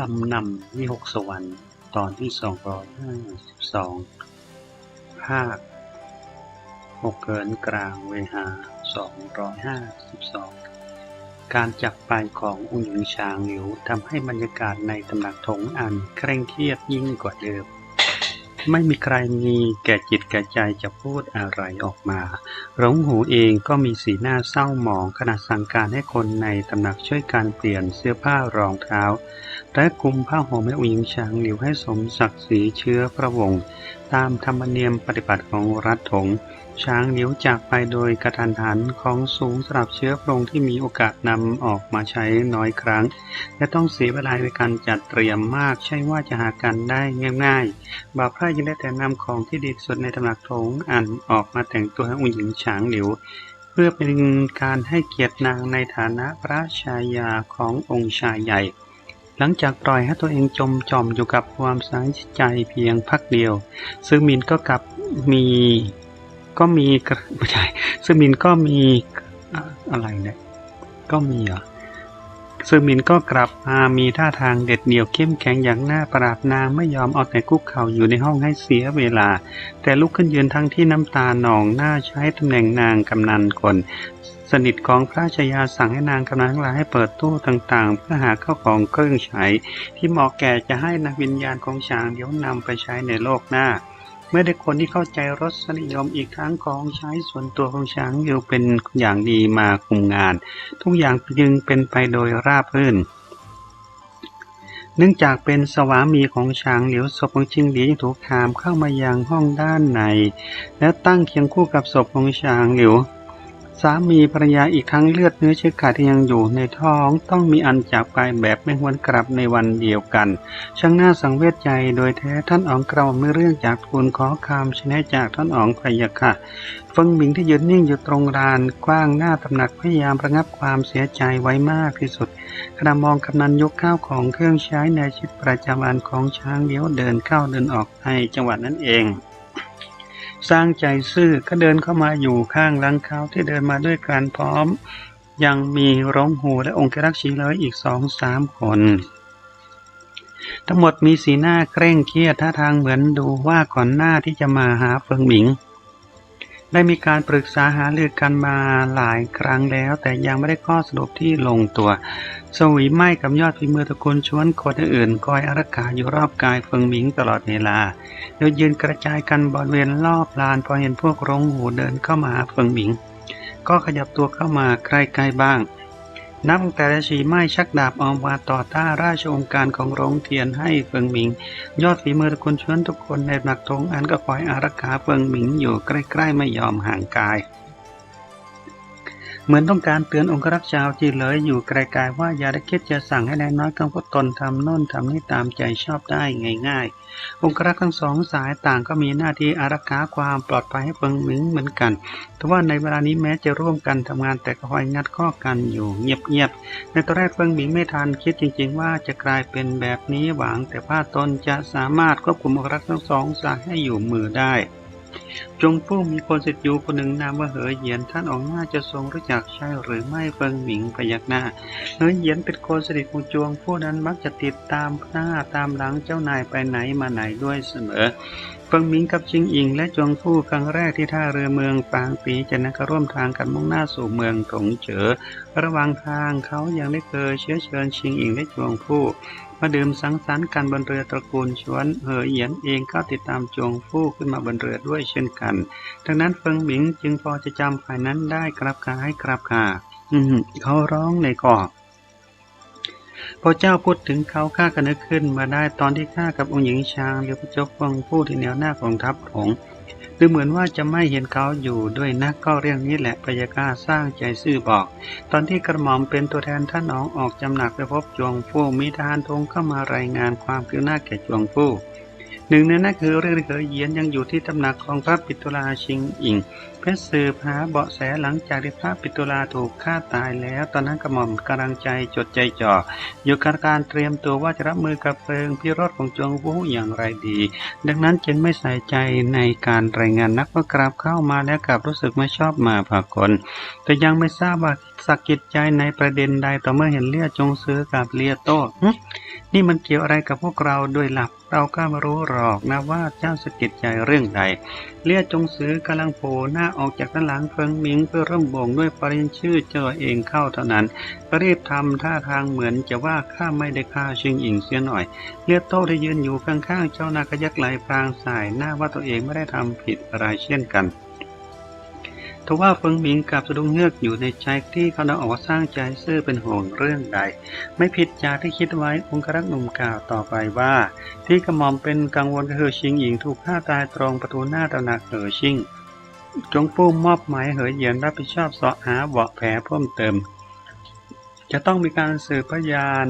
ลำนำวิหกสวรรค์ตอนที่สองร้อยห้าสิบสองภาคหกเกินกลางเวหาสองร้อยห้าสิบสองการจักไปของอุ๋งหญิงชางหลิวทำให้บรรยากาศในตำหนักถงอันเคร่งเครียดยิ่งกว่าเดิม ไม่มีใครมีแก่จิตแก่ใจจะพูดอะไรออกมาหลงหูเองก็มีสีหน้าเศร้าหมองขณะสั่งการให้คนในตำหนักช่วยการเปลี่ยนเสื้อผ้ารองเท้า และคลุมผ้าห่มให้อุ๋งหญิงชางหลิวให้สมศักดิ์ศรีเชื้อพระวงศ์ตามธรรมเนียมปฏิบัติของรัฐถงช้างหลิวจากไปโดยกระทันหันของสูงสำหรับเชื้อพระองค์ที่มีโอกาสนำออกมาใช้น้อยครั้ง และต้องเสียเวลาในการจัดเตรียมมากใช่ว่าจะหากันได้ง่ายๆบ่าวพระยังได้แต่นำของที่ดีที่สุดในตำหนักถงอันออกมาแต่งตัวให้องค์หญิงช้างหลิวเพื่อเป็นการให้เกียรตินางในฐานะพระชายาขององค์ชายใหญ่ หลังจากปล่อยให้ตัวเองจมจอมอยู่กับความสายใจเพียงพักเดียว ซึ่งมินก็กลับมีก็มีกระไม่ใช่ซึ่งมินก็มีอะไรเนี่ยก็มีเหรอซึ่งมินก็กลับมามีท่าทางเด็ดเดี่ยวเข้มแข็งอย่างหน้าประหลาดนางไม่ยอมเอาแต่คุกเข่าอยู่ในห้องให้เสียเวลา แต่ลุกขึ้นยืนทั้งที่น้ำตาหนองหน้าใช้ตำแหน่งนางกำนันคน สนิทของพระชายาสั่งให้นางกำนันทั้งหลายให้เปิดตู้ต่างๆ เพื่อหาเข้าของเครื่องใช้ที่เหมาะแก่จะให้นักวิญญาณของช้างเดี๋ยวนำไปใช้ในโลกหน้า เมื่อได้คนที่เข้าใจรสนิยมอีกทั้งของใช้ส่วนตัวของช้างอยู่เป็นอย่างดีมาคุมงาน ทุกอย่างจึงเป็นไปโดยราบรื่นเนื่องจากเป็นสวามีของช้างเหลียวศพของชิงหลีถูกขามเข้ามายังห้องด้านใน แล้วตั้งเคียงคู่กับศพของช้างเหลียว สามีภรรยาอีกทั้งเลือดเนื้อเชื้อขาที่ยังอยู่ในท้องต้องมีอันจากไปแบบไม่หวนกลับในวันเดียวกัน ช่างน่าสังเวชใจโดยแท้ท่านอ๋องกล่าวไม่เรื่องจากทูลขอคำชนะจากท่านอ๋องพยาค่ะฟิงหมิงที่ยืนนิ่งอยู่ตรงลานกว้างหน้าตำหนักพยายามระงับความเสียใจไว้มากที่สุดขณะมองกำนันยกข้าวของเครื่องใช้ในชีวิตประจำวันของช้างเลี้ยวเดินเข้าเดินออกในจังหวัดนั้นเอง สร้างใจซื่อก็เดินเข้ามาอยู่ข้างหลังเขาที่เดินมาด้วยกันพร้อม ยังมีร้องหูและองค์รักชีเลยอีกสองสามคน ทั้งหมดมีสีหน้าเคร่งเครียดท่าทางเหมือนดูว่าก่อนหน้าที่จะมาหาเฟิงหมิง ได้มีการปรึกษาหารือกันมาหลายครั้งแล้ว แต่ยังไม่ได้ข้อสรุปที่ลงตัว สวีไม่กับยอดฝีมือตะกูลชวนคนอื่นคอยอารักขาอยู่รอบกายเฟิงหมิงตลอดเวลาโดยยืนกระจายกันบริเวณรอบลานพอเห็นพวกรองหูเดินเข้ามาหาเฟิงหมิง ก็ขยับตัวเข้ามาใกล้ๆบ้าง นับตั้งแต่ราชีไม้ชักดาบออกมาต่อต้าราชองค์การของรงเทียนให้เฟิงหมิง ยอดฝีมือทุกคนชวนทุกคนในหนักทงอันก็คอยอารักขาเฟิงหมิงอยู่ใกล้ๆไม่ยอมห่างกาย เหมือนต้องการเตือนองครักษ์ชาวจีนเลยอยู่ไกลๆว่าอย่าได้คิดจะสั่งให้นายน้อยกังวลตนทำโน่นทำนี่ตามใจชอบได้ง่ายๆ องครักษ์ทั้งสองสายต่างก็มีหน้าที่อารักขาความปลอดภัยให้เฟิงหมิงเหมือนกันแต่ว่าในเวลานี้แม้จะร่วมกันทำงานแต่ก็คอยงัดข้อกันอยู่เงียบๆ ในตอนแรกเฟิงหมิงไม่ทันคิดจริง ๆ ว่าจะกลายเป็นแบบนี้หวังแต่ว่าตนจะสามารถควบคุมองครักษ์ทั้งสองสายให้อยู่มือได้ จงฟู่มีคนสิทธิ์อยู่คนหนึ่งนามว่าเหอเหยียนท่านออกหน้าจะทรงรู้จักใช่หรือไม่เฟิงหมิงพยักหน้าเหอเหยียนเป็นคนสนิทของจวง ผู้นั้นมักจะติดตามหน้าตามหลังเจ้านายไปไหนมาไหนด้วยเสมอเฟิงหมิงกับชิงอิงและจวงฟู่ครั้งแรกที่ท่าเรือเมืองปางปีจะนักร่วมทางกันมุ่งหน้าสู่เมืองถงเจอระหว่างทางเขายังได้เคยเชื้อเชิญชิงอิงและจวงฟู่ มาดื่มสังสรรค์กันบนเรือตระกูลชวนเหอเหยียนเองก็ติดตามจวงฟู่ขึ้นมาบนเรือด้วยเช่นกัน ดังนั้นเฟิงหมิงจึงพอจะจำฝ่ายนั้นได้กรับกายกรับกาอืมเขาร้องในกอกพอเจ้าพูดถึงเขาข้าก็นึกขึ้นมาได้ตอนที่ข้ากับองค์หญิงชางเรือพระจ้าฟงผู้ที่แนวหน้าของทัพหง ดูเหมือนว่าจะไม่เห็นเขาอยู่ด้วยนักก็เรื่องนี้แหละพยากาสร้างใจซื่อบอก ตอนที่กระหม่อมเป็นตัวแทนท่านอ๋องออกจำหนักไปพบจวงฟู่มีทหารทงเข้ามารายงานความคืบหน้าแก่จวงฟู่หนึ่งในนั้นคือเรื่องเคยเยียนยังอยู่ที่ตำหนักของพระปิตุลาชิงอิง เพชรสืบหาเบาะแสหลังจากที่พระปิตุลาถูกฆ่าตายแล้ว ตอนนั้นกระหม่อมกำลังใจจดใจจ่ออยู่กับการเตรียมตัวว่าจะรับมือกับเพลิงพิโรธของจงวูอย่างไรดี ดังนั้นจึงไม่ใส่ใจในการรายงานนักว่ากราบเข้ามาแล้วกลับรู้สึกไม่ชอบมาพากลแต่ยังไม่ทราบว่าสักกิจใจในประเด็นใดต่อเมื่อเห็นเลียจงซื้อกับเลียโต้นี่มันเกี่ยวอะไรกับพวกเราโดยหลับเราก็ไม่รู้หรอกนะว่าเจ้าสกิดใจเรื่องใด เลียจงซื้อกำลังโผล่หน้าออกจากด้านหลังเพิงมิงเพื่อเริ่มบ่งด้วยปริญชื่อเจ้าเองเข้าเท่านั้นก็รีบทำท่าทางเหมือนจะว่าข้าไม่ได้ฆ่าชิงอิงเสียหน่อย เลียโต้ได้ยืนอยู่ข้างๆเจ้านาคยักษ์ไหลพรางสายหน้าว่าตัวเองไม่ได้ทำผิดอะไรเช่นกันทว่าเฟิงหมิงกับสะดุ้งเงือกอยู่ในใจที่เขาเอาออกสร้างใจซื่อเป็นห่วงเรื่องใด ไม่ผิดจากที่คิดไว้องครักษ์หนุ่มกล่าวต่อไปว่า ที่กระหม่อมเป็นกังวลก็คือชิงหญิงถูกฆ่าตายตรงประตูหน้าตำหนักเหอชิง จงปู้มอบหมายเหอเหยียนรับผิดชอบสาะหาเบาะแผลเพิ่มเติม จะต้องมีการสืบพยาน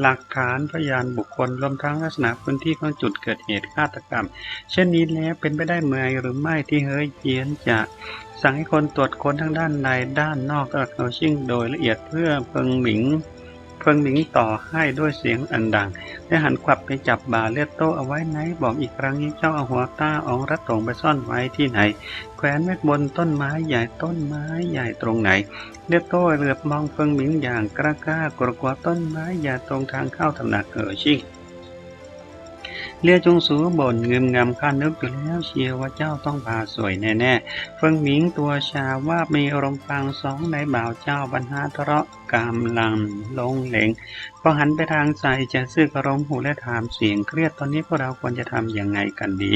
หลักฐานพยานบุคคลรวมทั้งลักษณะพื้นที่ของจุดเกิดเหตุฆาตกรรม เช่นนี้แล้วเป็นไปได้เมื่อหรือไม่ที่เฮยเจียนจะสั่งให้คนตรวจค้นทั้งด้านในด้านนอกกระเขาชิ่งโดยละเอียดเพื่อเพิงหมิง พิงหมิงต่อให้ด้วยเสียงอันดัง และหันขวับไปจับบาเลียดโตเอาไว้ไหน บอกอีกครั้งนี้เจ้าเอาหัวต้าอองรัดถงไปซ่อนไว้ที่ไหน แขวนไว้บนต้นไม้ใหญ่ต้นไม้ใหญ่ตรงไหน เลียดโตเหลือบมองเฟิงหมิงอย่างกล้ากล้ากลัวต้นไม้ใหญ่ตรงทางเข้าตำหนักเออชิง เลียจงสูบ่นเงิมงำข้านึกอยู่แล้วเชียวว่าเจ้าต้องพาสวยแน่ๆเฟิงหมิงตัวชาว่ามีอารมณ์ฟังสองในบ่าวเจ้าบรรหาทะเลาะกามลังลงเหลงพอหันไปทางใจจะซื้อกระรมหูและถามเสียงเครียดตอนนี้พวกเราควรจะทำอย่างไงกันดี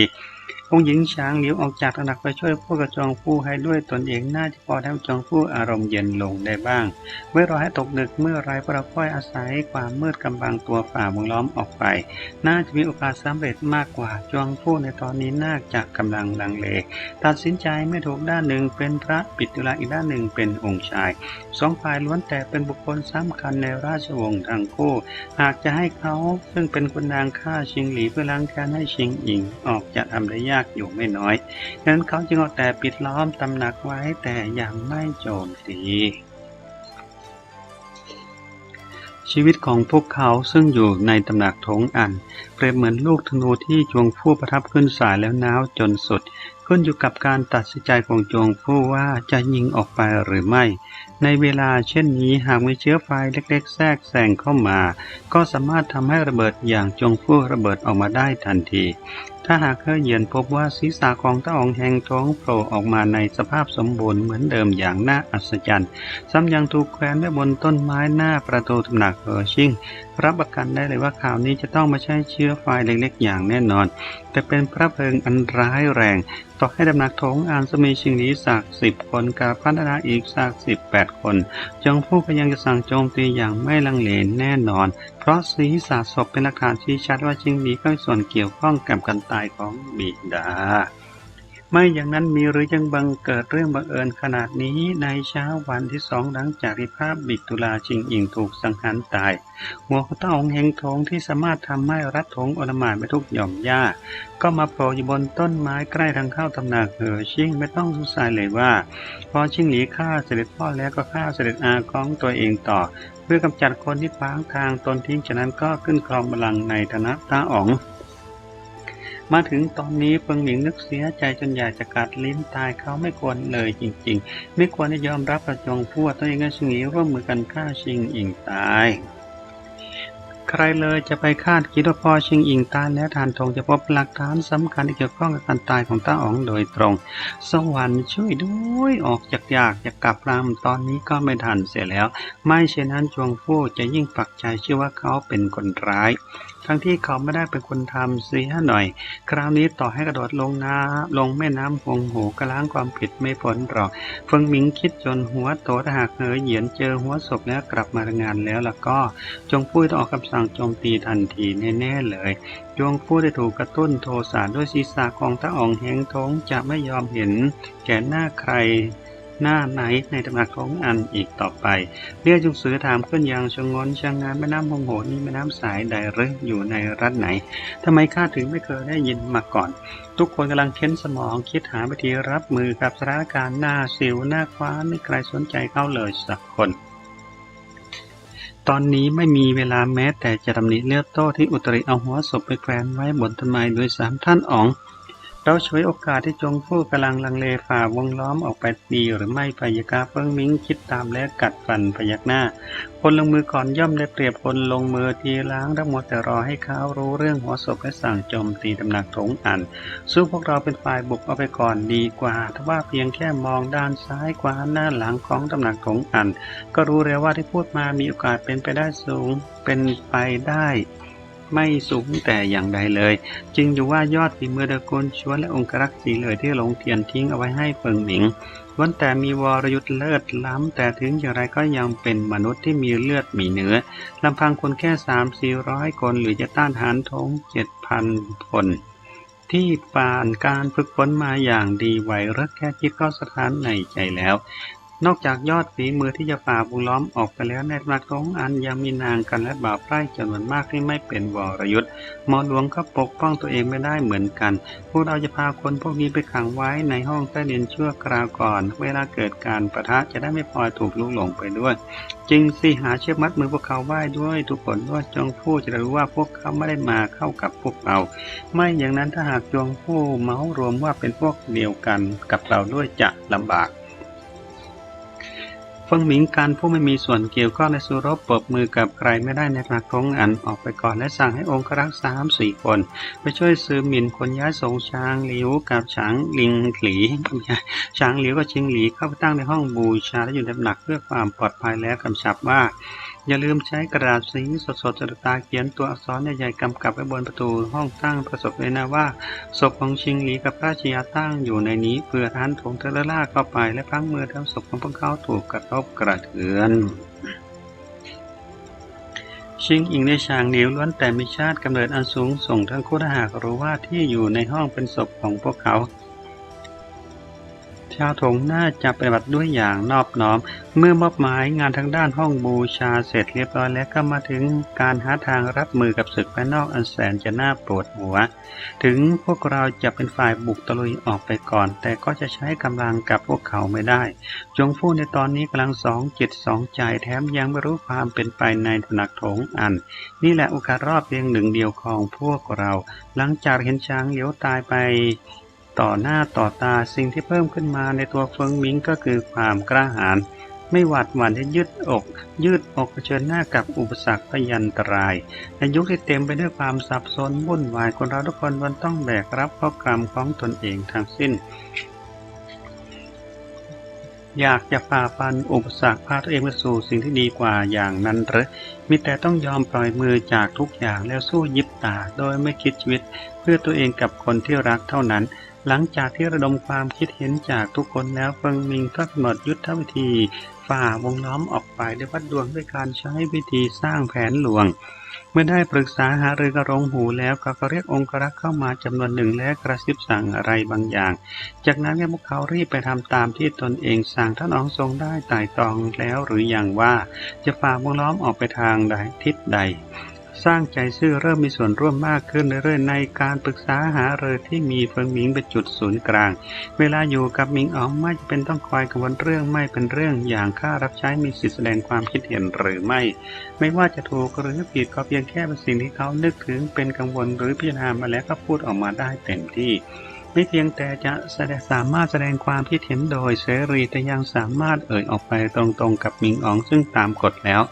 องหญิงช้างเหลียวออกจากตำหนักไปช่วยพวกกระจองผู้ให้ด้วยตนเองน่าจะพอทำจองผู้อารมณ์เย็นลงได้บ้างไว้รอให้ตกดึกเมื่อไรพวกเราค่อยอาศัยความมืดกำบังตัวฝ่าวงล้อมออกไป น่าจะมีโอกาสสำเร็จมากกว่าจองผู้ในตอนนี้น่าจะกำลังลังเล ตัดสินใจไม่ถูกด้านหนึ่งเป็นพระปิตุลาอีกด้านหนึ่งเป็นองค์ชายสองฝ่ายล้วนแต่เป็นบุคคลสำคัญในราชวงศ์ทั้งคู่ หากจะให้เขาซึ่งเป็นคนนางฆ่าชิงหลีเพื่อล้างแค้นให้ชิงอิงออกจะทำได้ยากากอยู่ไม่น้อยดังนั้นเขาจึงเอาแต่ปิดล้อมตำหนักไว้แต่ยังไม่โจมตีชีวิตของพวกเขาซึ่งอยู่ในตำหนักทงอัน เปรียบเหมือนลูกธนูที่จวงผู้ประทับขึ้นสายแล้วน้าวจนสุด ขึ้นอยู่กับการตัดสินใจของจวงผู้ว่าจะยิงออกไปหรือไม่ ในเวลาเช่นนี้หากมีเชื้อไฟเล็กๆ แทรกแซงเข้ามา ก็สามารถทำให้ระเบิดอย่างจงผู้ระเบิดออกมาได้ทันที ถ้าหากเคยเหยียนพบว่าศีรษะของตาอองแห่งท้องโผล่ออกมาในสภาพสมบูรณ์เหมือนเดิมอย่างน่าอัศจรรย์ ซ้ำยังถูกแขวนไว้บนต้นไม้หน้าประตูตำหนักเฮอชิง รับประกันได้เลยว่าข่าวนี้จะต้องไม่ใช่เชื้อไฟเล็กๆ อย่างแน่นอน แต่เป็นพระเพลิงอันร้ายแรง ต่อให้ตำหนักทงอานสมีชิงหลีสักสิบคนกับพัฒนาอีกสักสิบแปดคนจงผู้ก็ยังจะสั่งโจมตีอย่างไม่ลังเลแน่นอน เพราะศีรษะศพเป็นหลักฐานชี้ชัดว่าชิงหลีก็มีส่วนเกี่ยวข้องกับการตายของบิดา ไม่อย่างนั้นมีหรือยังบังเกิดเรื่องบังเอิญขนาดนี้ในเช้าวันที่สองหลังจากที่ภาพบิตุลาชิงอิงถูกสังหารตาย หัวเต้าองเฮงทงที่สามารถทำให้รัดถงอลมานไปทุกหย่อมหญ้า ก็มาโผล่อยู่บนต้นไม้ใกล้ทางเข้าตำหนักเหอชิงไม่ต้องสงสัยเลยว่า พอชิงหลีฆ่าเสด็จพ่อแล้วก็ฆ่าเสด็จอาของตัวเองต่อ เพื่อกำจัดคนที่ขวางทางตนทิ้งฉะนั้นก็ขึ้นครองบัลลังก์ในฐานะตาอ๋อง มาถึงตอนนี้เฟิงหมิงนึกเสียใจจนอยากจะกัดลิ้นตายเขาไม่ควรเลยจริง ๆ ไม่ควรจะยอมรับประจงพูดตัวเองกับชิงหีร่วมมือกันฆ่าชิงอิงตายใครเลยจะไปคาดคิดว่าพอชิงอิงตายแล้วทานทงจะพบหลักฐานสำคัญที่เกี่ยวข้องกับการตายของต้าอ๋องโดยตรง สวรรค์ช่วยด้วยออกจากยากจะกลับรำตอนนี้ก็ไม่ทันเสียแล้ว ไม่เช่นนั้นจวงฟู่จะยิ่งปักใจเชื่อว่าเขาเป็นคนร้ายทั้งที่เขาไม่ได้เป็นคนทำเสียหน่อย คราวนี้ต่อให้กระโดดลงน้ำลงแม่น้ำหงหูก็ล้างความผิดไม่พ้นหรอก เฟิงหมิงคิดจนหัวโตถ้าหากเหอเหยียนเจอหัวศพแล้วกลับมางานแล้วล่ะก็ จงพูดต้องออกคำสั่งโจมตีทันทีแน่ๆเลยจงผู้ได้ถูกกระตุ้นโทสะด้วยศีรษะของตาอ่องแหงท้องจะไม่ยอมเห็นแก่หน้าใคร หน้าไหนในตำหนักของอันอีกต่อไป เรียกจุงสือถามขึ้นอย่างชงงนชางงานแม่น้ำหงโหนี่แม่น้ำสายใดหรืออยู่ในรัฐไหนทำไมข้าถึงไม่เคยได้ยินมาก่อน ทุกคนกำลังเค้นสมองคิดหาวิธีรับมือกับสถานการณ์หน้าสิวหน้าคว้าไม่ใครสนใจเขาเลยสักคนตอนนี้ไม่มีเวลาแม้แต่จะตำหนิเลือดโต้ที่อุตริเอาหัวศพไปแขวนไว้บนต้นไม้โดยสามท่านอ๋อง เราช่วยโอกาสที่จงผู้กำลังลังเลฝ่าวงล้อมออกไปดีหรือไม่พยากาเฟิงมิงคิดตามและกัดฟันพยักหน้า คนลงมือก่อนย่อมได้เปรียบคนลงมือทีล้างทั้งหมดแต่รอให้เขารู้เรื่องหัวศพและสั่งโจมตีตำหนักถงอัน สู้พวกเราเป็นฝ่ายบุกเอาไปก่อนดีกว่าถ้าว่าเพียงแค่มองด้านซ้ายขวาหน้าหลังของตำหนักถงอัน ก็รู้แล้วว่าที่พูดมามีโอกาสเป็นไปได้สูงเป็นไปได้ ไม่สูงแต่อย่างใดเลย จึงอยู่ว่ายอดฝีมือตระกูลชวนและองครักษ์สีเลยที่หลงเทียนทิ้งเอาไว้ให้เฟิงหมิงล้วนแต่มีวรยุทธ์เลิศล้ำ แต่ถึงอย่างไรก็ยังเป็นมนุษย์ที่มีเลือดมีเนื้อลำพังคนแค่สามสี่ร้อยคน หรือจะต้านทานทงเจ็ดพันคน ที่ผ่านการฝึกฝนมาอย่างดีไหวรักแค่คิดก็สถานในใจแล้ว นอกจากยอดฝีมือที่จะฝ่าวงล้อมออกไปแล้วในตำนักของอันยังมีนางกันและบ่าวไพร่จำนวนมากที่ไม่เป็นวรยุทธ์หมอหลวงก็ปกป้องตัวเองไม่ได้เหมือนกัน พวกเราจะพาคนพวกนี้ไปขังไว้ในห้องใต้ดินชั่วคราวก่อน เวลาเกิดการประทะจะได้ไม่พลอยถูกลุกหลงไปด้วย จึงสิหาเชือกมัดมือพวกเขาไว้ด้วย ทุกคนด้วยจงผู้จะรู้ว่าพวกเขาไม่ได้มาเข้ากับพวกเรา ไม่อย่างนั้นถ้าหากจงผู้เมารวมว่าเป็นพวกเดียวกันกับเราด้วยจะลำบาก เฟิงหมิงการผู้ไม่มีส่วนเกี่ยวข้องในสุรบปรบมือกับใครไม่ได้ในหลักของอันออกไปก่อนและสั่งให้องครักษ์สามสี่คน ไปช่วยซื้อหมิ่นคนย้ายสงช้างหลิวกับฉางลิงหลีช้างหลิวกับชิงหลีเข้าไปตั้งในห้องบูชาและอยู่ในหนักเพื่อความปลอดภัยแล้วกำชับว่า อย่าลืมใช้กระดาษสีสดๆจดตาเขียนตัวอักษรใหญ่ๆกำกับไว้บนประตูห้องตั้งประสบเลยนะว่าศพของชิงหลีกับพระชายาตั้งอยู่ในนี้เพื่อท่านถงเทเลล่าเข้าไปและพังมือทำศพของพวกเขาถูกกระทบกระเทือนชิงอิงในฉางเหนียวล้วนแต่มีชาติกำเนิดอันสูงส่งทั้งคู่ถ้าหากรู้ว่าที่อยู่ในห้องเป็นศพของพวกเขา ชาวถงน่าจะปฏิบัติด้วยอย่างนอบน้อม เมื่อมอบหมายงานทางด้านห้องบูชาเสร็จเรียบร้อยแล้วก็มาถึงการหาทางรับมือกับศึกภายนอกอันแสนจะน่าปวดหัว ถึงพวกเราจะเป็นฝ่ายบุกตะลุยออกไปก่อน แต่ก็จะใช้กำลังกับพวกเขาไม่ได้ จงฟู่ในตอนนี้กำลังสองจิตสองใจแถมยังไม่รู้ความเป็นไปในตำหนักโถงอัน นี่แหละโอกาสรอบเพียงหนึ่งเดียวของพวกเรา หลังจากเห็นช้างเหลียวตายไป ต่อหน้าต่อตาสิ่งที่เพิ่มขึ้นมาในตัวเฟิงมิงก็คือความกล้าหาญไม่หวาดหวั่นที่ยืดอก ยืดอกเผชิญหน้ากับอุปสรรคพยันตราย ในยุคที่เต็มไปด้วยความสับสนวุ่นวายคนเราทุกคนวันต้องแบกรับข้อกรรมของตนเองทั้งสิ้น อยากจะฝ่าฟันอุปสรรคพาตัวเองไปสู่สิ่งที่ดีกว่าอย่างนั้นหรือมีแต่ต้องยอมปล่อยมือจากทุกอย่างแล้วสู้ยิบตา โดยไม่คิดชีวิต เพื่อตัวเองกับคนที่รักเท่านั้น หลังจากที่ระดมความคิดเห็นจากทุกคนแล้วเฟิงมิงก็กำหนดยุทธวิธีฝ่าวงล้อมออกไปด้วยวัดดวงด้วยการใช้วิธีสร้างแผนหลวง เมื่อได้ปรึกษาหารือกระรงหูแล้วเขาก็เรียกองครักษ์เข้ามาจำนวนหนึ่งและกระซิบสั่งอะไรบางอย่าง จากนั้นพวกเขารีบไปทำตามที่ตนเองสั่งท่านองทรงได้ไต่ตองแล้วหรืออยังว่าจะฝ่าวงล้อมออกไปทางใดทิศใด สร้างใจซื่อเริ่มมีส่วนร่วมมากขึ้นเรื่อยๆในการปรึกษาหารือที่มีเฟิงหมิงเป็นจุดศูนย์กลาง เวลาอยู่กับหมิงอ๋องไม่จำเป็นต้องคอยกังวลเรื่องไม่เป็นเรื่องอย่างข้ารับใช้มีสิทธิแสดงความคิดเห็นหรือไม่ ไม่ว่าจะถูกหรือผิดก็เพียงแค่เป็นสิ่งที่เขานึกถึงเป็นกังวลหรือพิจารณามาแล้วก็พูดออกมาได้เต็มที่ ไม่เพียงแต่จะแสดงสามารถแสดงความคิดเห็นโดยเสรีแต่ยังสามารถเอ่ยออกไปตรงๆกับมิงอ๋องซึ่งตามกฎแล้ว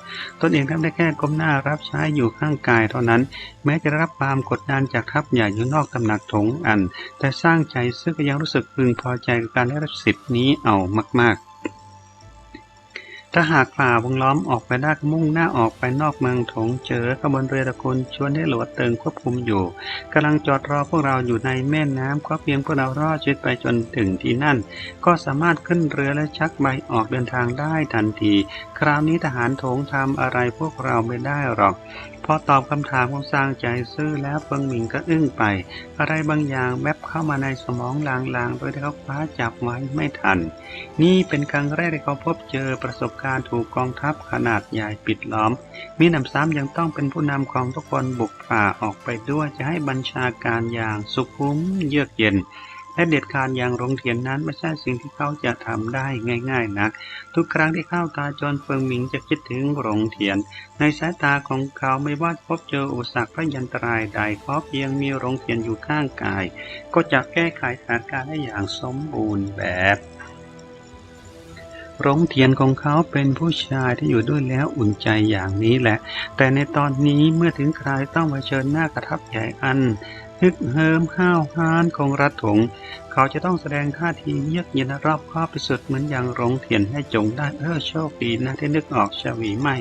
ตนเองทำได้แค่ก้มหน้ารับใช้อยู่ข้างกายเท่านั้น แม้จะรับความกดดันจากทัพใหญ่อยู่นอกตำหนักถงอัน แต่สร้างใจซึ่งก็ยังรู้สึกพึงพอใจกับการได้รับสิทธิ์นี้เอามากๆ ถ้าหากฝ่าวงล้อมออกไปได้านมุ่งหน้าออกไปนอกเมืองถงเจอขบวนเรือตะกุลชวนให้หลวดเติงควบคุมอยู่กำลังจอดรอพวกเราอยู่ในแม่น้ำก็เพียงพวกเรารอดชีวิตไปจนถึงที่นั่น ก็สามารถขึ้นเรือและชักใบออกเดินทางได้ทันที คราวนี้ทหารถงทำอะไรพวกเราไม่ได้หรอก พอตอบคำถามของซางใจซื่อแล้วเฟิงหมิงก็อึ้งไป อะไรบางอย่างแวบเข้ามาในสมองลางๆ โดยที่เขาคว้าจับไว้ไม่ทัน นี่เป็นครั้งแรกที่เขาพบเจอประสบการณ์ถูกกองทัพขนาดใหญ่ปิดล้อม มีหนำซ้ำยังต้องเป็นผู้นำของทุกคนบุกป่าออกไปด้วยจะให้บัญชาการอย่างสุขุมเยือกเย็น และเด็ดขาดอย่างโรงเถียนนั้นไม่ใช่สิ่งที่เขาจะทำได้ง่ายๆนัก ทุกครั้งที่เข้าตาจนเฟิงหมิงจะคิดถึงโรงเถียน ในสายตาของเขาไม่ว่าพบเจออุปสรรคพยันตรายใดเพราะเพียงมีโรงเถียนอยู่ข้างกาย ก็จะแก้ไขสถานการณ์ได้อย่างสมบูรณ์แบบโรงเทียนของเขาเป็นผู้ชายที่อยู่ด้วยแล้วอุ่นใจอย่างนี้แหละ แต่ในตอนนี้เมื่อถึงคราวต้องเผชิญหน้ากระทับใหญ่อัน ฮึกเหิมห้าวหานของรัฐถง เขาจะต้องแสดงท่าทีเยือกเย็นรอบคอบที่สุดเหมือนอย่างโรงเถียนให้จงได้เออโชคดีนะที่นึกออกชวีไม่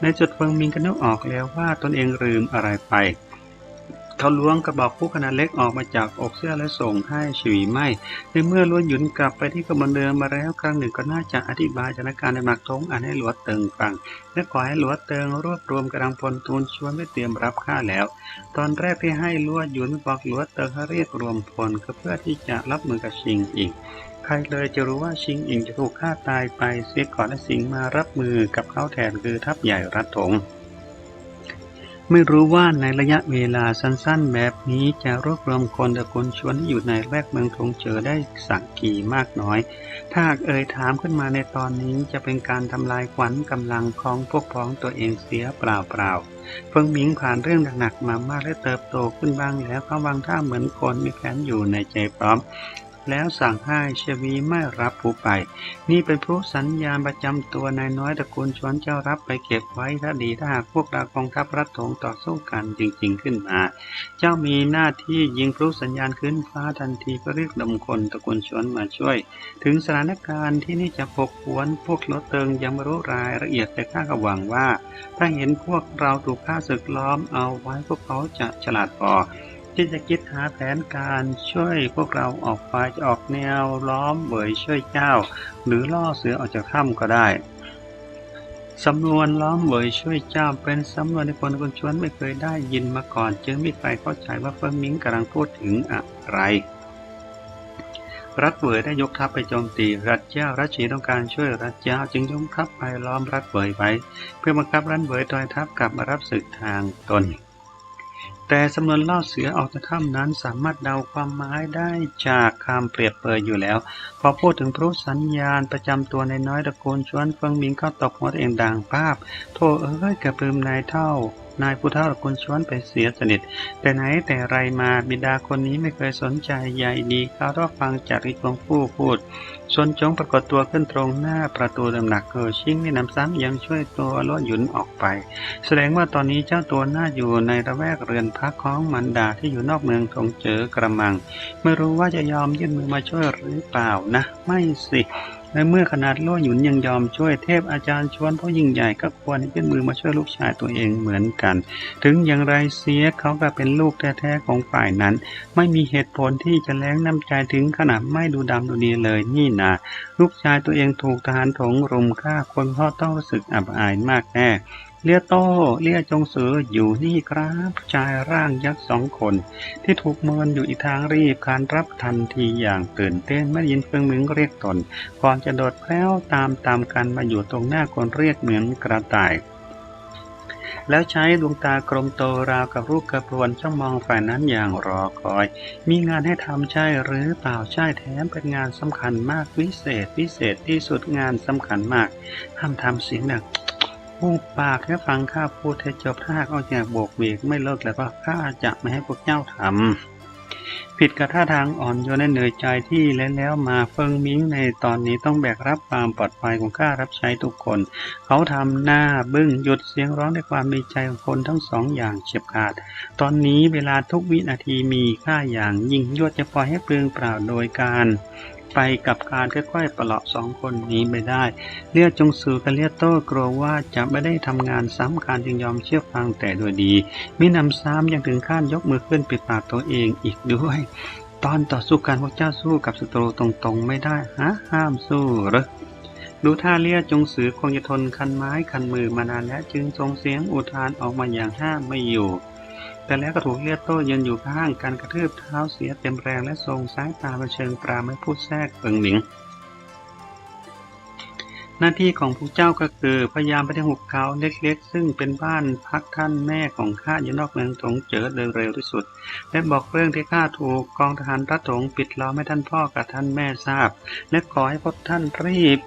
ในจุดเฟิงมิงก็นึกออกแล้วว่าตนเองลืมอะไรไป เขาล้วงกระบอกผู้ขนาดเล็กออกมาจากอกเสื้อและส่งให้ฉวีไม่ในเมื่อล้วนหยุนกลับไปที่กระบวนเดิมมาแล้วครั้งหนึ่งก็น่าจะอธิบายสถานการณ์ในหมักทงอันให้หลวดเติงฟัง และขอให้หลวดเติงรวบรวมกำลังพลทูลชวนไม่เตรียมรับข้าแล้ว ตอนแรกที่ให้ลวดหยุนบอกหลวดเติงให้เรียกรวมพลก็เพื่อที่จะรับมือกับชิงอิงใครเลยจะรู้ว่าชิงอิงจะถูกฆ่าตายไปเสียก่อนและสิงมารับมือกับเขาแทนคือทัพใหญ่รัฐถง ไม่รู้ว่าในระยะเวลาสั้นๆ แบบนี้จะรวบรวมคนตะกูลชวนที่อยู่ในแวกเมืองทงเจอได้สักกี่มากน้อย ถ้าเอ่ยถามขึ้นมาในตอนนี้จะเป็นการทำลายขวัญกำลังของพวกพ้องตัวเองเสียเปล่าๆเฟิงหมิงผ่านเรื่องหนักๆมามากและเติบโตขึ้นบ้างแล้วเขาวางท่าเหมือนคนมีแผนอยู่ในใจพร้อม แล้วสั่งให้เชวีไม่รับผู้ไป นี่เป็นผู้สัญญาณประจำตัวนายน้อยตระกูลชวนเจ้ารับไปเก็บไว้ถ้าดีถ้าหากพวกเรากองทัพรัฐถงต่อสู้กันจริง ๆ ขึ้นมา เจ้ามีหน้าที่ยิงพลุสัญญาณขึ้นฟ้าทันทีเพื่อเรียกดมคนตระกูลชวนมาช่วย ถึงสถานการณ์ที่นี่จะพกหวนพวกรถเติงยังไม่รู้รายละเอียดแต่ข้าก็หวังว่า ถ้าเห็นพวกเราถูกฆ่าศึกล้อมเอาไว้พวกเขาจะฉลาดพอ ที่จะคิดหาแผนการช่วยพวกเราออกไปจะออกแนวล้อมเบยช่วยเจ้า หรือล่อเสือออกจากถ้ำก็ได้สำนวนล้อมเบยช่วยเจ้าเป็นสำนวนที่คนคนชวนไม่เคยได้ยินมาก่อน จึงไม่ใครเข้าใจว่าเฟิงมิงกำลังพูดถึงอะไร รัฐเวยได้ยกทัพไปโจมตีรัฐเจ้ารัชชีต้องการช่วยรัฐเจ้าจึงยกทัพไปล้อมรัฐเวยไว้ เพื่อบังคับรัฐเวยโดยทัพกลับมารับศึกทางตน แต่สำนวนเล่าเสือออกจากถ้ำนั้นสามารถเดาความหมายได้จากคำเปรียบเปรยอยู่แล้ว พอพูดถึงพรุสัญญาณประจำตัวในน้อยตระกูลชวนเฟิงมิงก็ตกหัวเองดังภาพ โทเอ้ยกระพืมนายเท่า นายผู้เท่าตระกูลชวนไปเสียสนิท แต่ไหนแต่ไรมาบิดาคนนี้ไม่เคยสนใจใยดีเขารับฟังจากอีกองผู้พูดส่วนจงปรากฏตัวขึ้นตรงหน้าประตูตำหนักเออชิงนี่นำซ้ำยังช่วยตัวลวดหยุนออกไป แสดงว่าตอนนี้เจ้าตัวหน่าอยู่ในระแวกเรือนพักของมันดาที่อยู่นอกเมืองทงเจอกระมัง ไม่รู้ว่าจะยอมยื่นมือมาช่วยหรือเปล่านะ ไม่สิ และเมื่อขนาดโล่หยุนยังยอมช่วยเทพอาจารย์ชวนผู้ยิ่งใหญ่ก็ควรยื่นมือมาช่วยลูกชายตัวเองเหมือนกัน ถึงอย่างไรเสียเขาก็เป็นลูกแท้ๆของฝ่ายนั้น ไม่มีเหตุผลที่จะแล้งน้ำใจถึงขนาดไม่ดูดำดูดีเลยนี่นาลูกชายตัวเองถูกทหารถงรุมฆ่าคนพ่อต้องรู้สึกอับอายมากแน่ เลียโต้เลียจงสืออยู่นี่ครับชายร่างยักษ์สองคน ที่ถูกเมินอยู่อีทางรีบคานรับทันทีอย่างตื่นเต้นเมื่อยินเฟืองมึงเรียกตนก่อนจะโดดแพล้วตามตามกันมาอยู่ตรงหน้าคนเรียกเหมือนกระต่ายแล้วใช้ดวงตากลมโตราวกับรูปกระพวนจ้องมองฝ่ายนั้นอย่างรอคอย มีงานให้ทำใช่หรือเปล่าใช่แถมเป็นงานสำคัญมากวิเศษวิเศษที่สุดงานสำคัญมากห้ามทำเสียงดัง พูดปากแค่ฟังข้าพูดให้จบถ้าหากออกจากโบกเบกไม่เลิกแล้วก็ข้าจะไม่ให้พวกเจ้าทำผิดกับท่าทางอ่อนโยนและเหนื่อยใจที่แล้วแล้วมาเฟิงมิงในตอนนี้ต้องแบกรับความปลอดภัยของข้ารับใช้ทุกคน เขาทำหน้าบึ้งหยุดเสียงร้องด้วยความดีใจของคนทั้งสองอย่างเฉียบขาด ตอนนี้เวลาทุกวินาทีมีค่าอย่างยิ่งยวดจะปล่อยให้เปลืองเปล่าโดยการ ไปกับการค่อยๆประหลาะสองคนนี้ไม่ได้ เลียจงสือกับเลียโต้กลัวว่าจะไม่ได้ทำงานซ้ำการจึงยอมเชื่อฟังแต่โดยดีมินำซ้ำยังถึงขั้นยกมือขึ้นปิดปากตัวเองอีกด้วย ตอนต่อสู้กันพวกเจ้าสู้กับศัตรูตรงๆไม่ได้ฮะห้ามสู้เหรอดูท่าเลียจงสือคงจะทนคันไม้คันมือมานานแล้วจึงส่งเสียงอุทานออกมาอย่างห้ามไม่อยู่ แต่แล้วก็ถูกเลียดโต้ยืนอยู่ข้างการกระทืบเท้าเสียเต็มแรงและทรงสายตาประเชิงปราไม่พูดแทรกเปิงหมิง หน้าที่ของผู้เจ้าก็คือพยายามไปที่หุบเขาเล็กๆ ซึ่งเป็นบ้านพักท่านแม่ของข้าอยู่นอกเมืองถงเจอโดยเร็วที่สุด และบอกเรื่องที่ข้าถูกกองทหารรัฐถงปิดล้อมให้ท่านพ่อกับท่านแม่ทราบ และขอให้พวกท่านรีบ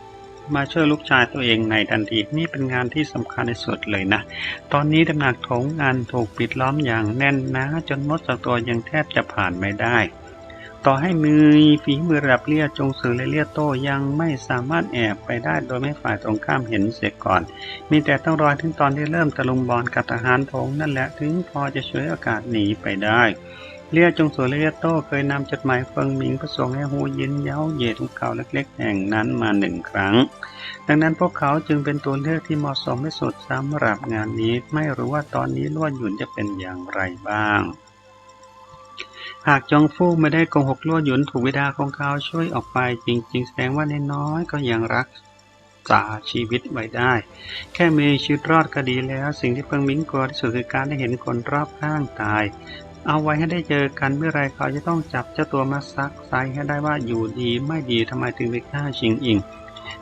มาช่วยลูกชายตัวเองในทันทีนี่เป็นงานที่สำคัญที่สุดเลยนะ ตอนนี้ตำหนักถงงานถูกปิดล้อมอย่างแน่นหนะ จนมดสักตัวยังแทบจะผ่านไม่ได้ ต่อให้มือฝีมือระดับเลียจงสือและเลียโตยังไม่สามารถแอบไปได้โดยไม่ฝ่ายตรงข้ามเห็นเสียก่อน มีแต่ต้องรอถึงตอนที่เริ่มตะลุมบอลกับทหารถงนั่นแหละถึงพอจะช่วยโอกาสหนีไปได้ เลียจงสวยเลียโต้เคยนำจดหมายเฟิงหมิงประสงค์ให้ฮูยินเย้าเย่ทุกเขาเล็กๆ แห่งนั้นมาหนึ่งครั้ง ดังนั้นพวกเขาจึงเป็นตัวเลือกที่เหมาะสมที่สุดสำหรับงานนี้ไม่รู้ว่าตอนนี้ล้วนหยุนจะเป็นอย่างไรบ้าง หากจองฟู่ไม่ได้โกหกล้วนหยุนถูกวิดาของเขาช่วยออกไปจริง ๆ แสดงว่าในน้อยก็ยังรักษาชีวิตไว้ได้ แค่มีชีวิตรอดก็ดีแล้ว สิ่งที่เพิงมิ้งกลัวที่สุดคือการได้เห็นคนรอบข้างตาย เอาไว้ให้ได้เจอกันเมื่อไรเขาจะต้องจับเจ้าตัวมาซักไซให้ได้ว่าอยู่ดีไม่ดีทำไมถึงไปฆ่าชิงอิง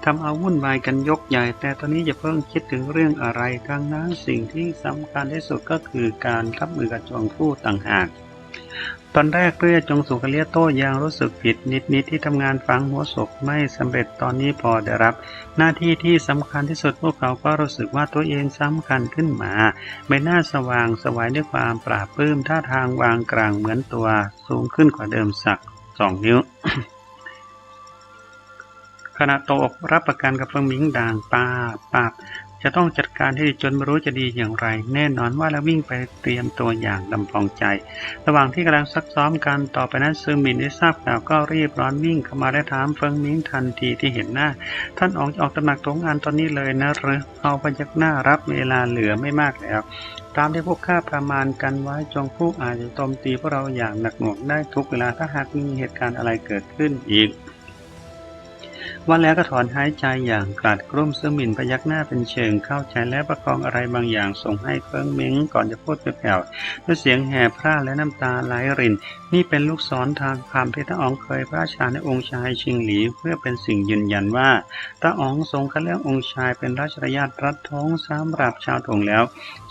ทำเอาวุ่นวายกันยกใหญ่ แต่ตอนนี้อย่าเพิ่งคิดถึงเรื่องอะไรทั้งนั้นสิ่งที่สำคัญที่สุดก็คือการรับมือกับจองฟู่ต่างหาก ตอนแรกเพื่อจงสุกเลียโต้ยังรู้สึกผิดนิดๆที่ทำงานฝังหัวศพไม่สำเร็จตอนนี้พอได้รับ หน้าที่ที่สำคัญที่สุดพวกเขาก็รู้สึกว่าตัวเองสำคัญขึ้นมาใบหน้าสว่างสวายด้วยความปราบปลื้มท่าทางวางกลางเหมือนตัวสูงขึ้นกว่าเดิมสักสองนิ้วขณะโตอกรับประกันกับเฟิงมิงด่างปาปาบ จะต้องจัดการให้จนไม่รู้จะดีอย่างไร แน่นอนว่าแล้ววิ่งไปเตรียมตัวอย่างลำพองใจ ระหว่างที่กำลังซักซ้อมกันต่อไปนั้นซึมินได้ทราบข่าวก็รีบร้อนวิ่งเข้ามาได้ถามเฟิงหมิงทันทีที่เห็นหน้า ท่านออกจะออกตำหนักตรงงานตอนนี้เลยนะหรือเอาไปยักหน้ารับเวลาเหลือไม่มากแล้วตามที่พวกข้าประมาณกันไว้จงผู้อาจจะโจมตีพวกเราอย่างหนักหน่วงได้ทุกเวลาถ้าหากมีเหตุการณ์อะไรเกิดขึ้นอีก ว่าแล้วก็ถอนหายใจอย่างกลัดกลุ้มซึ่งหมินพยักหน้าเป็นเชิงเข้าใจและประคองอะไรบางอย่างส่งให้เฟิงเม้งก่อนจะพูดไปแผ่วด้วยเสียงแห่พร่าและน้ำตาไหลริน นี่เป็นลูกศรทางคำที่ตาอ๋องเคยพระราชานให้องค์ชายชิงหลีเพื่อเป็นสิ่งยืนยันว่าตาอ๋องทรงคัดเลือกองค์ชายเป็นราชรายาทรัฐท้องสำหรับชาวถงแล้ว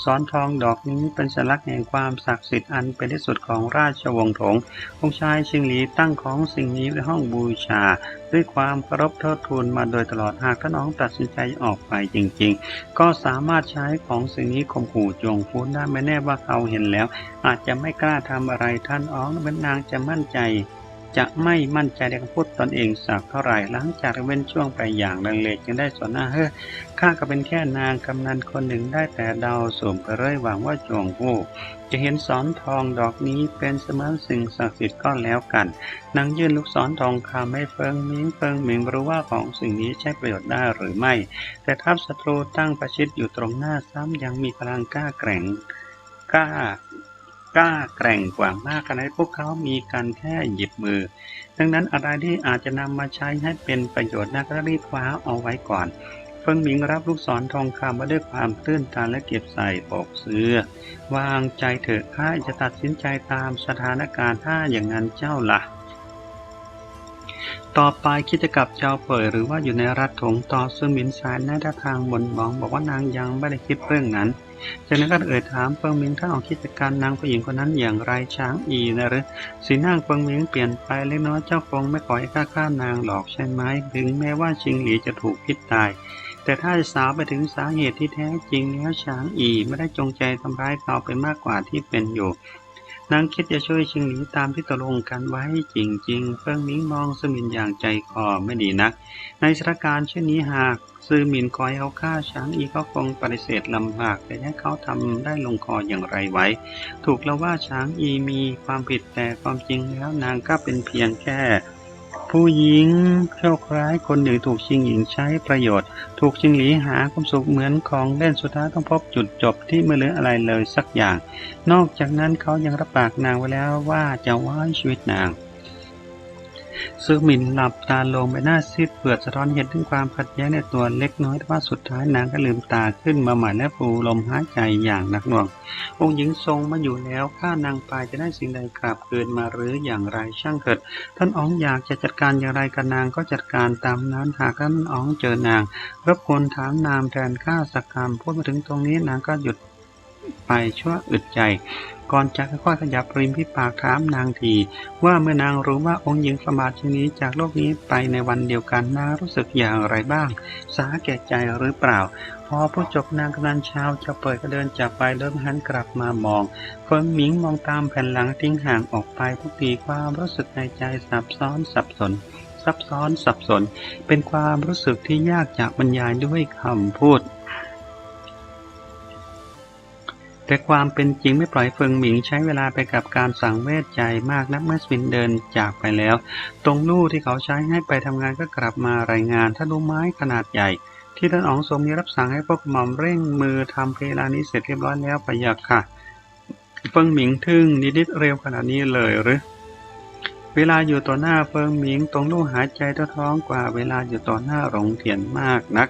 ศรทองดอกนี้เป็นสัญลักษณ์แห่งความศักดิ์สิทธิ์อันเป็นที่สุดของราชวงศ์ถงองค์ชายชิงหลีตั้งของสิ่งนี้ไว้ห้องบูชา ด้วยความเคารพเทิดทูนมาโดยตลอดหากท่านอ๋องตัดสินใจออกไปจริงๆ ก็สามารถใช้ของสิ่งนี้ข่มขู่จงฟูนได้ไม่แน่ว่าเขาเห็นแล้ว อาจจะไม่กล้าทำอะไรท่านอ๋องเป็นนางจะมั่นใจ จะไม่มั่นใจในคำพูดตนเองสักเท่าไหร่หลังจากเว้นช่วงไปอย่างลังเลจึงได้สวนหน้าเฮ้อข้าก็เป็นแค่นางกำนันคนหนึ่งได้แต่เดาสวมไปเรื่อยหวังว่าโจงฟูจะเห็นสอนทองดอกนี้เป็นเสมือนสิ่งศักดิ์สิทธิ์ก็แล้วกันนางยื่นลูกศรทองคำให้เฟิงมิงเฟิงหมิงรู้ว่าของสิ่งนี้ใช้ประโยชน์ได้หรือไม่ แต่ทัพศัตรูตั้งประชิดอยู่ตรงหน้าซ้ำยังมีพลังกล้าแกร่งกล้า กล้าแกร่งกว่ามากขณะที่พวกเขามีกันแค่หยิบมือ ดังนั้นอะไรที่อาจจะนำมาใช้ให้เป็นประโยชน์น่าก็รีบคว้าเอาไว้ก่อนเฟิงหมิงรับลูกศรทองคำมาด้วยความตื้นตันและเก็บใส่ปกเสื้อ วางใจเถอะข้าจะตัดสินใจตามสถานการณ์ถ้าอย่างนั้นเจ้าละ่ะ ต่อไปคิดจะกลับเจ้าเป่ยหรือว่าอยู่ในรัฐถงต่อซึ่งหมินสายในท่าทางบนมอง บอกว่านางยังไม่ได้คิดเรื่องนั้น จากนั้นก็เอ่ยถามเปิงเมิงท่านออกคิดจากการนางผู้หญิงคนนั้นอย่างไรช้างอีนะหรือสีหน้าเปิงเมิงเปลี่ยนไปเล็กน้อยเจ้าคงไม่ขอให้ข้าฆ่านางหรอกใช่ไหมถึงแม้ว่าชิงหลีจะถูกพิษตายแต่ถ้าจะสาวไปถึงสาเหตุที่แท้จริงแล้วช้างอีไม่ได้จงใจทำร้ายเขาไปมากกว่าที่เป็นอยู่ นางคิดจะช่วยชิงหลีตามที่ตกลงกันไว้จริง ๆ เฟิงมิงมองสมินอย่างใจคอไม่ดีนัก ในสถานการณ์เช่นนี้หากซื้อหมินคอยเอาฆ่าช้างอีก็คงปฏิเสธลำบากแต่ให้เขาทำได้ลงคออย่างไรไว้ ถูกแล้วว่าช้างอีมีความผิดแต่ความจริงแล้วนางก็เป็นเพียงแค่ ผู้หญิงโชคร้ายคนหนึ่งถูกชิงหญิงใช้ประโยชน์ ถูกชิงหลีหาความสุขเหมือนของเล่นสุดท้ายต้องพบจุดจบที่ไม่เหลืออะไรเลยสักอย่าง นอกจากนั้นเขายังรับปากนางไว้แล้วว่าจะไว้ชีวิตนาง ซึ่งหมินหลับตาลงใบหน้าซีดเปือดสะท้อนเห็นถึงความขัดแย้งในตัวเล็กน้อยแต่ว่าสุดท้ายนางก็ลืมตาขึ้นมาใหม่และปูลมหายใจอย่างหนักหน่วง องค์หญิงทรงมาอยู่แล้วข้านางปายจะได้สิ่งใดกลับคืนมาหรืออย่างไรช่างเถิด ท่านอ๋องอยากจะจัดการอย่างไรกับนางก็จัดการตามนั้นหากท่านอ๋องเจอนางรบกวนถามนามแทนข้าสักคำพูดมาถึงตรงนี้นางก็หยุด ไปชั่วอึดใจ ก่อนจะค่อยขยับริมที่ปากถามนางที ว่าเมื่อนางรู้ว่าองค์หญิงประมาทชนนี้จากโลกนี้ไปในวันเดียวกันนางรู้สึกอย่างไรบ้าง สาแก่ใจหรือเปล่า พอผู้จบนางกำนันเช้าจะเปิดก็เดินจากไปเริ่มหันกลับมามองเฟิงหมิงมองตามแผ่นหลังทิ้งห่างออกไปทุกทีความรู้สึกในใจสับซ้อนสับสนซับซ้อนสับสน เป็นความรู้สึกที่ยากจะบรรยายด้วยคำพูด แต่ความเป็นจริงไม่ปล่อยเฟิงหมิงใช้เวลาไปกับการสั่งเวทใจมากนักเมื่อสวินเดินจากไปแล้ว ตรงลู่ที่เขาใช้ให้ไปทำงานก็กลับมารายงานถ้าดูไม้ขนาดใหญ่ ที่ท่านอ๋องทรงมีรับสั่งให้พวกหม่อมเร่งมือทำเพลานี้เสร็จเรียบร้อยแล้วไปยากค่ะ เฟิงหมิงทึ่งนิดๆเร็วขนาดนี้เลยหรือเวลาอยู่ต่อหน้าเฟิงหมิงตรงลู่หายใจทั่วท้องกว่าเวลาอยู่ต่อหน้าหลงเทียนมากนัก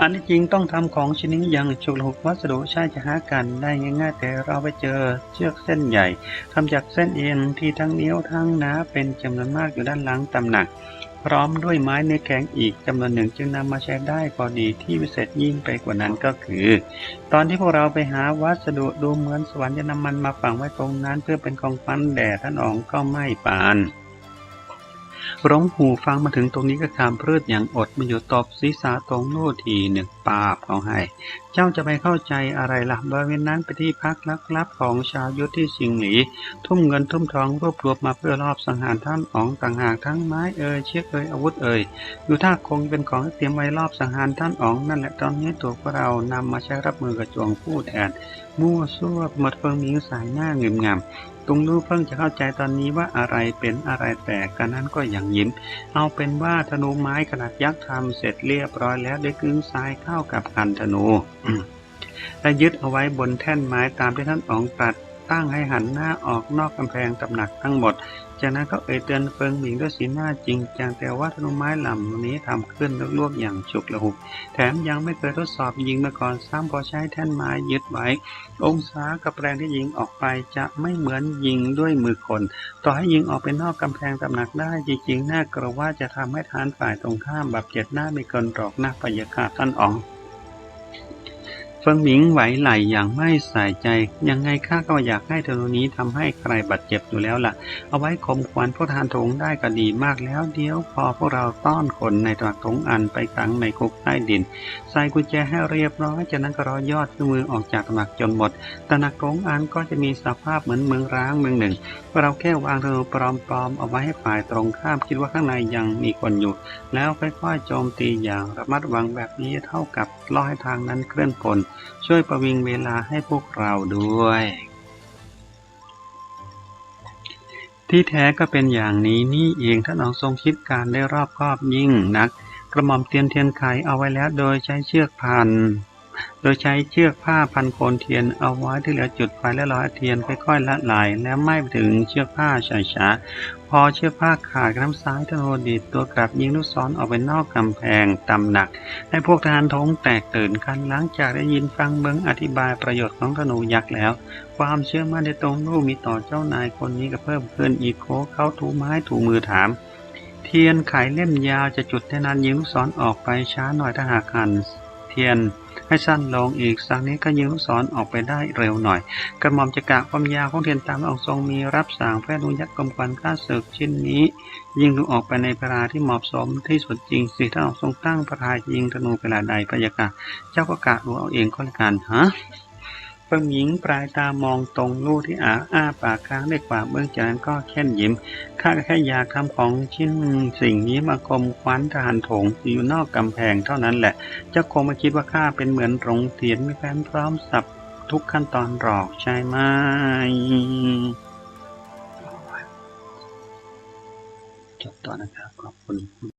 อันที่จริงต้องทำของชนิดอย่างฉุกละหุกวัสดุใช่จะหากันได้ง่ายๆแต่เราไปเจอเชือกเส้นใหญ่ทำจากเส้นเอ็นที่ทั้งเนียวทั้งหนาเป็นจำนวนมากอยู่ด้านหลังตำหนัก พร้อมด้วยไม้เนื้อแข็งอีกจำนวนหนึ่งจึงนำมาใช้ได้พอดีที่วิเศษยิ่งไปกว่านั้นก็คือ ตอนที่พวกเราไปหาวัสดุดูเหมือนสวรรค์จะนำมันมาฝังไว้ตรงนั้น เพื่อเป็นของขวัญแด่ท่านอ๋องก็ไม่ปาน ร้องหูฟังมาถึงตรงนี้ก็คามพืชอย่างอดมาอยู่ตบศีรษะตรงโน่ทีหนึ่งปาบเขาให้ เจ้าจะไปเข้าใจอะไรล่ะบริเวณนั้นไปนที่พักลับๆของชาวยุทธที่สิงหลีทุ่มเงินทุ่มทองรวบรวมมาเพื่อรอบสังหารท่านอ๋องต่างหากทั้งไม้เอ่ยเชือกเอ่ยอาวุธเอ่ยอยู่ท่าคงเป็นของที่เตรียมไว้รอบสังหารท่านอ๋องนั่นแหละตอนนี้ตัวพวกเรานำมาใช้รับมือกับจวงผู้แทนมั่วซั่วหมดเฟิงมิงสายหน้าเงมงาม ตุงนู้นเพิ่งจะเข้าใจตอนนี้ว่าอะไรเป็นอะไรแต่กันนั้นก็อย่างยิ้ม เอาเป็นว่าธนูไม้ขนาดยักษ์ทำเสร็จเรียบร้อยแล้วได้กึ้งทรายเข้ากับคันธนูและยึดเอาไว้บนแท่นไม้ตามที่ท่านอ๋องตรัสตั้งให้หันหน้าออกนอกกำแพงตำหนักทั้งหมด จากนั้นก็เอ่ยเตือนเฟิงหมิงด้วยสีหน้าจริงจังแต่ว่าธนูไม้ลำนี้ทำขึ้นลวกๆอย่างฉุกละหุก แถมยังไม่เคยทดสอบยิงมาก่อนซ้ำพอใช้แท่นไม้ยึดไว้ องศากับแรงที่ยิงออกไปจะไม่เหมือนยิงด้วยมือคน ต่อให้ยิงออกไปนอกกำแพงตำหนักได้จริงๆน่ากลัวว่าจะทำให้ทานฝ่ายตรงข้ามแบาดเจ็บหน้าไม่เกินหรอกหนะพยาค่ะท่านอ๋อง ฟิงหมิงไหวไหลอย่างไม่ใส่ใจ ยังไงข้าก็อยากให้เธนูนี้ทำให้ใครบาดเจ็บอยู่แล้วล่ะ เอาไว้ข่มขวัญพวกทานถงได้ก็ดีมากแล้ว เดี๋ยวพอพวกเราต้อนคนในตรักถงอันไปขังในคุกใต้ดิน ใส่กุญแจให้เรียบร้อยจากนั้นก็รอยอดมือออกจากตำหนักจนหมดตำหนักถงอันก็จะมีสภาพเหมือนเมืองร้างเมืองหนึ่ง เราแค่วางเธนูปลอมๆเอาไว้ให้ฝ่ายตรงข้ามคิดว่าข้างในยังมีคนอยู่ แล้วค่อยๆโจมตีอย่างระมัดระวังแบบนี้เท่ากับล่อให้ทางนั้นเคลื่อนพลช่วยประวิงเวลาให้พวกเราด้วย ที่แท้ก็เป็นอย่างนี้นี่เองท่านองทรงคิดการได้รอบคอบยิ่งนัก กระหม่อมเตียนเทียนไขเอาไว้แล้วโดยใช้เชือกพันโดยใช้เชือกผ้าพันโคนเทียนเอาไว้ที่เหลือจุดไฟและร้อยเทียนค่อยๆละลาย แล้วไม้ไปถึงเชือกผ้าช้าๆ พอเชือกผ้าขาดน้ำซ้ายธนูดีดตัวกลับยิงลูกศรออกไปนอกกำแพงตำหนักให้พวกทหารทงแตกตื่นกันหลังจากได้ยินฟังเบิงอธิบายประโยชน์ของธนูยักษ์แล้ว ความเชื่อมั่นในตรงลูกมีต่อเจ้านายคนนี้ก็เพิ่มขึ้นอีโคเขาถูไม้ถูมือถาม เทียนไขเล่มยาวจะจุดได้นานยิงลูกศรออกไปช้าหน่อยถ้าหากหันเทียน ให้สั้นลงอีกสักนี้ก็ยิงลูกศรออกไปได้เร็วหน่อย กระหม่อมจะกะความยาวของเทียนตามองทรงมีรับสั่งแพทย์นุยักษ์กรมควันข้าศึกชิ้นนี้ ยิงดูออกไปในพราที่เหมาะสมที่สุดจริงสิถ้าองค์ทรงตั้งพระทายยิงธนูเวลาใดพยากะเจ้าก็กะดูเอาเองก็แล้วกันฮะ เฟิงหญิงปลายตามองตรงลู่ที่อาอ้าปากค้างได้กว่าเบื้องจากนั้นก็แค่นยิ้มข้าแค่อยากทำของชิ้นสิ่งนี้มาคมควันทหารถงอยู่นอกกำแพงเท่านั้นแหละ เจ้าคงไม่คิดว่าข้าเป็นเหมือนโรงเตียนมีแผนพร้อมสับทุกขั้นตอนหรอกใช่ไหมจบต่อนะครับขอบคุณ